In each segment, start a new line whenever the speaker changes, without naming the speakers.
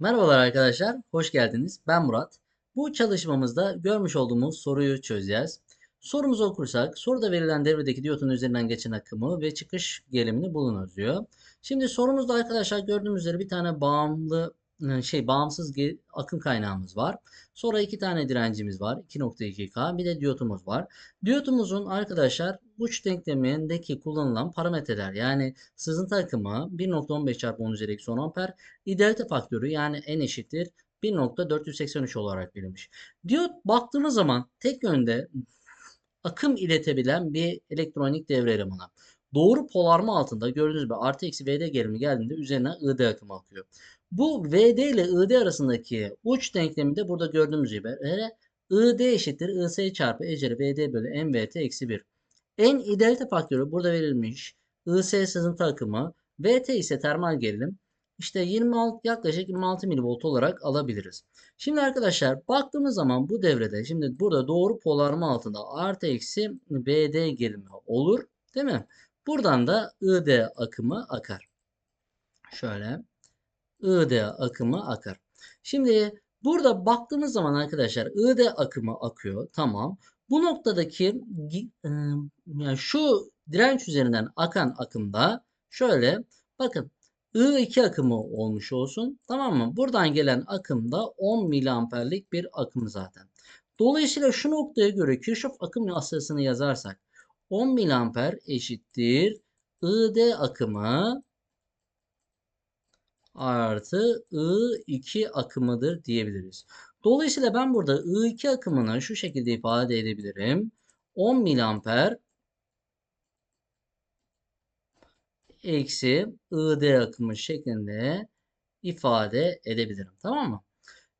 Merhabalar arkadaşlar, hoş geldiniz. Ben Murat. Bu çalışmamızda görmüş olduğumuz soruyu çözeceğiz. Sorumuzu okursak, soruda verilen devredeki diyotun üzerinden geçen akımı ve çıkış gerilimini bulunuz diyor. Şimdi sorumuzda arkadaşlar gördüğümüz üzere bir tane bağımlı şey bağımsız akım kaynağımız var. Sonra iki tane direncimiz var. 2.2K bir de diyotumuz var. Diyotumuzun arkadaşlar uç denklemindeki kullanılan parametreler yani sızıntı akımı 1.15 çarpı 10 üzeri eksi 10 amper. İdealite faktörü yani n eşittir 1.483 olarak verilmiş. Diyot baktığımız zaman tek yönde akım iletebilen bir elektronik devre elemanı. Doğru polarma altında gördüğünüz gibi artı eksi VD gerilimi geldiğinde üzerine ID akımı akıyor. Bu VD ile ID arasındaki uç denklemi de burada gördüğümüz gibi ID eşittir IS çarpı eceli VD bölü MVT eksi 1. En idealite faktörü burada verilmiş. IS sızıntı akımı. VT ise termal gerilim. İşte 26 yaklaşık 26 milivolt olarak alabiliriz. Şimdi arkadaşlar baktığımız zaman bu devrede şimdi burada doğru polarma altında artı eksi VD gerilimi olur. Değil mi? Buradan da ID akımı akar. Şöyle. ID akımı akar. Şimdi burada baktığımız zaman arkadaşlar ID akımı akıyor. Tamam. Bu noktadaki yani şu direnç üzerinden akan akımda şöyle bakın I2 akımı olmuş olsun. Tamam mı? Buradan gelen akım da 10 miliamperlik bir akım zaten. Dolayısıyla şu noktaya göre Kirchhoff akım yasasını yazarsak 10 miliamper eşittir ID akımı artı I2 akımıdır diyebiliriz. Dolayısıyla ben burada I2 akımını şu şekilde ifade edebilirim. 10 miliamper eksi ID akımı şeklinde ifade edebilirim. Tamam mı?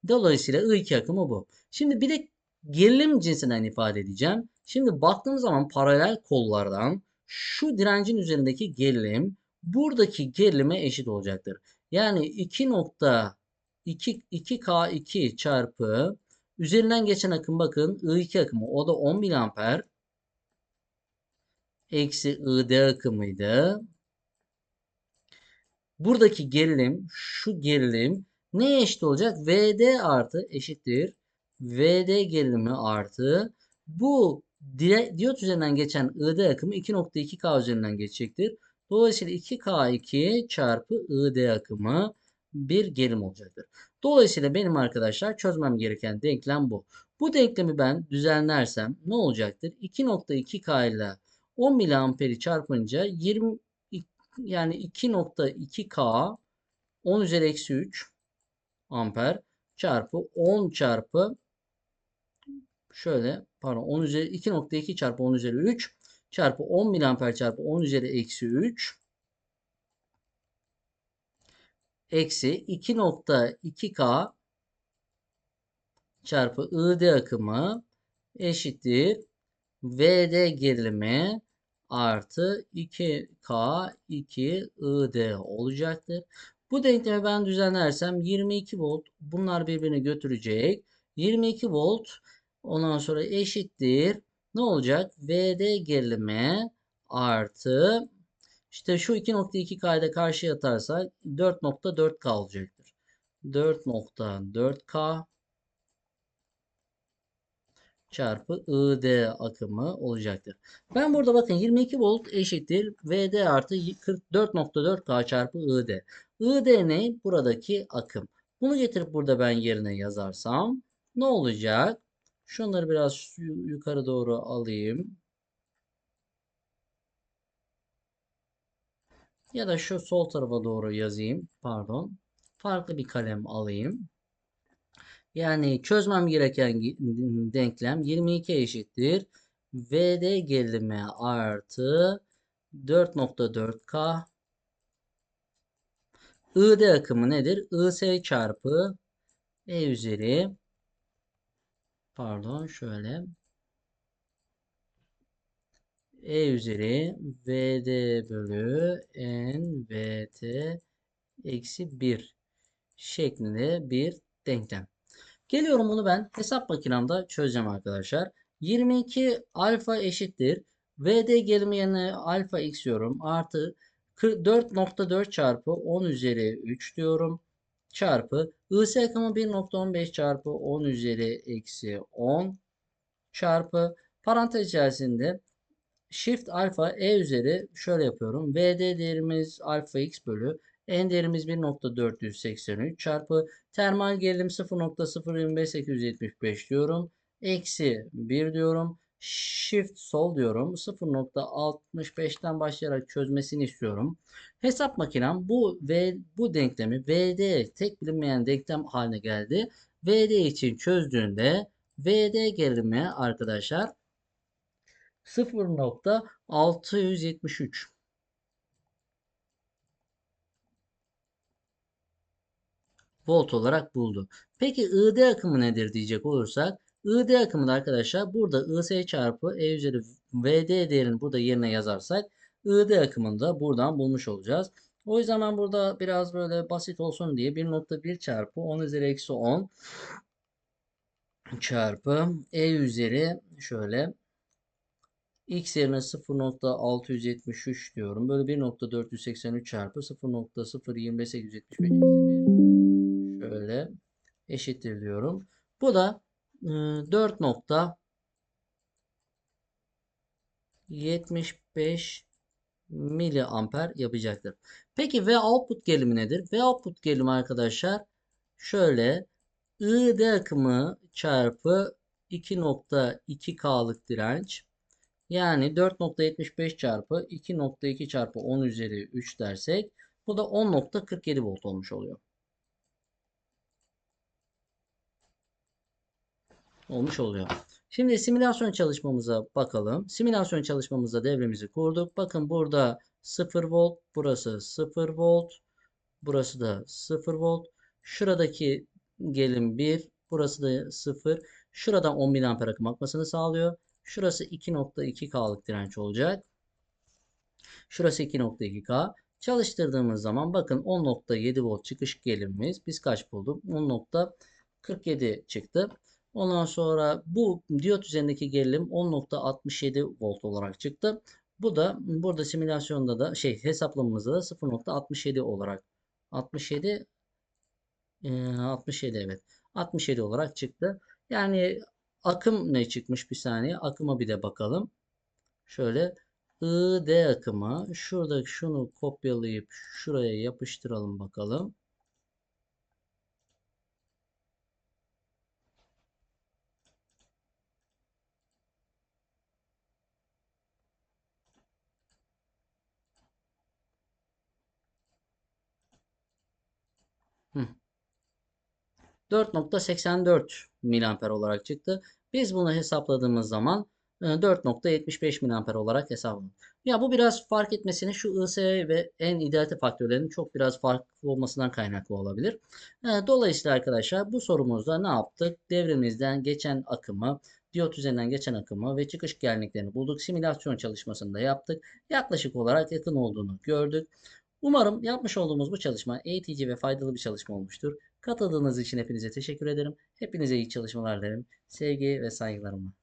Dolayısıyla I2 akımı bu. Şimdi bir de gerilim cinsinden ifade edeceğim. Şimdi baktığımız zaman paralel kollardan şu direncin üzerindeki gerilim buradaki gerilime eşit olacaktır. Yani 2.2 2K2 çarpı üzerinden geçen akım bakın I2 akımı o da 10 miliamper eksi ID akımıydı. Buradaki gerilim şu gerilim neye eşit olacak? VD artı eşittir. VD gerilimi artı bu diyot üzerinden geçen ID akımı 2.2K üzerinden geçecektir. Dolayısıyla 2K2 çarpı ID akımı bir gerilim olacaktır. Dolayısıyla benim arkadaşlar çözmem gereken denklem bu. Bu denklemi ben düzenlersem ne olacaktır? 2.2K ile 10 miliamperi çarpınca 20 yani 2.2K 10 üzeri eksi 3 amper çarpı 10 çarpı şöyle pardon 10 üzeri 2.2 çarpı 10 üzeri 3 çarpı 10 miliamper çarpı 10 üzeri eksi 3 eksi 2.2K çarpı ID akımı eşittir VD gerilimi artı 2K 2 ID olacaktır. Bu denklemi ben düzenlersem 22 volt bunlar birbirini götürecek. 22 volt ondan sonra eşittir. Ne olacak? VD gerilimi artı işte şu 2.2K'da karşıya atarsak 4.4K olacaktır. 4.4K çarpı ID akımı olacaktır. Ben burada bakın 22 volt eşittir VD artı 44.4K çarpı ID. ID ne? Buradaki akım. Bunu getirip burada ben yerine yazarsam ne olacak? Şunları biraz yukarı doğru alayım. Ya da şu sol tarafa doğru yazayım. Pardon. Farklı bir kalem alayım. Yani çözmem gereken denklem 22 eşittir. VD gerilimi artı 4.4K ID akımı nedir? IS çarpı E üzeri pardon şöyle E üzeri VD bölü NVT eksi 1 şeklinde bir denklem. Geliyorum bunu ben hesap makinemde çözeceğim arkadaşlar. 22 alfa eşittir. VD gelimi yerine alfa x'iyorum. Artı 4.4 çarpı 10 üzeri 3 diyorum. Çarpı ısı akımı 1.15 çarpı 10 üzeri eksi 10 çarpı parantez içerisinde shift alfa e üzeri şöyle yapıyorum. VD değerimiz alfa x bölü n değerimiz 1.483 çarpı termal gerilim 0.025875 diyorum. Eksi 1 diyorum. Shift sol diyorum. 0.65'ten başlayarak çözmesini istiyorum. Hesap makinem bu ve bu denklemi VD tek bilinmeyen denklem haline geldi. VD için çözdüğünde VD gerilimi arkadaşlar 0.673 volt olarak buldu. Peki ID akımı nedir diyecek olursak ID akımı da arkadaşlar burada IS çarpı E üzeri VD değerini burada yerine yazarsak ID akımını da buradan bulmuş olacağız. O yüzden ben burada biraz böyle basit olsun diye 1.1 çarpı 10 üzeri eksi 10 çarpı E üzeri şöyle X yerine 0.673 diyorum. Böyle 1.483 çarpı 0.025875 eksi 1 şöyle eşittir diyorum. Bu da 4.75 miliamper yapacaktır. Peki V output gelimi nedir? V output gelimi arkadaşlar şöyle ID akımı çarpı 2.2K'lık direnç yani 4.75 çarpı 2.2 çarpı 10 üzeri 3 dersek bu da 10.47 volt olmuş oluyor. Olmuş oluyor. Şimdi simülasyon çalışmamıza bakalım. Simülasyon çalışmamızda devremizi kurduk. Bakın burada 0 volt, burası 0 volt, burası da 0 volt. Şuradaki gelim 1, burası da 0. Şuradan 10.000 amper akım akmasını sağlıyor. Şurası 2.2K'lık direnç olacak. Şurası 2.2K. Çalıştırdığımız zaman bakın 10.7 volt çıkış gelimimiz. Biz kaç bulduk? 10.47 çıktı. Ondan sonra bu diyot üzerindeki gerilim 10.67 volt olarak çıktı. Bu da burada simülasyonda da şey hesaplamamızda da 0.67 olarak 67 67 evet 67 olarak çıktı. Yani Akım ne çıkmış bir saniye. Akıma bir de bakalım. Şöyle ID akımı. Şurada şunu kopyalayıp şuraya yapıştıralım bakalım. 4.84 miliamper olarak çıktı. Biz bunu hesapladığımız zaman 4.75 e, miliamper olarak hesapladık. Ya bu biraz fark etmesinin şu IS ve en idealite faktörlerinin çok biraz farklı olmasından kaynaklı olabilir. E, dolayısıyla arkadaşlar bu sorumuzda ne yaptık? Devremizden geçen akımı, diyot üzerinden geçen akımı ve çıkış gelinliklerini bulduk. Simülasyon çalışmasında yaptık. Yaklaşık olarak yakın olduğunu gördük. Umarım yapmış olduğumuz bu çalışma eğitici ve faydalı bir çalışma olmuştur. Katıldığınız için hepinize teşekkür ederim. Hepinize iyi çalışmalar dilerim. Sevgi ve saygılarımla.